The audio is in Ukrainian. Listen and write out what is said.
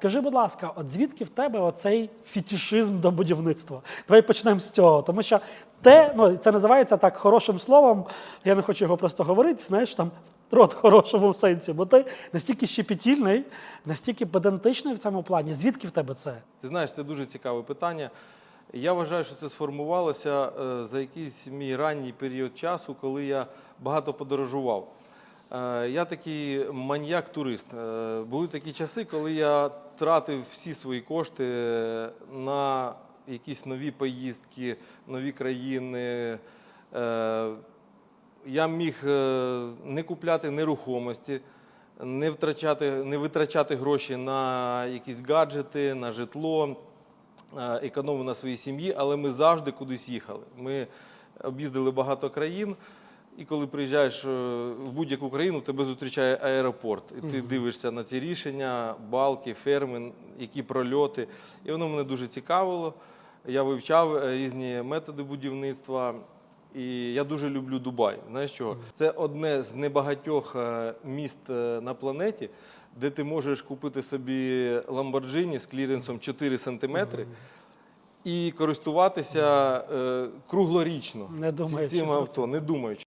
Скажи, будь ласка, от звідки в тебе оцей фетішизм до будівництва? Давай почнемо з цього. Тому що те, ну це називається так хорошим словом. Я не хочу його просто говорити, знаєш, там рот в хорошому сенсі, бо ти настільки щепетільний, настільки педантичний в цьому плані. Звідки в тебе це? Ти знаєш, це дуже цікаве питання. Я вважаю, що це сформувалося е, за якийсь мій ранній період часу, коли я багато подорожував. Е, Я такий маньяк-турист. Е, Були такі часи, коли я тратив всі свої кошти на якісь нові поїздки, нові країни. Е, Я міг не купляти нерухомості, не втрачати, не витрачати гроші на якісь гаджети, на житло, економив на своїй сім'ї, але ми завжди кудись їхали. Ми об'їздили багато країн, і коли приїжджаєш е, в будь-яку країну, тебе зустрічає аеропорт. І ти дивишся на ці рішення, балки, ферми, які прольоти. І воно мене дуже цікавило. Я вивчав е, різні методи будівництва. І я дуже люблю Дубай. Знаєш чого? Це одне з небагатьох е, міст на планеті, де ти можеш купити собі Lamborghini з кліренсом 4 сантиметри і користуватися е, круглорічно Не думаючи цим про авто, не думаючи.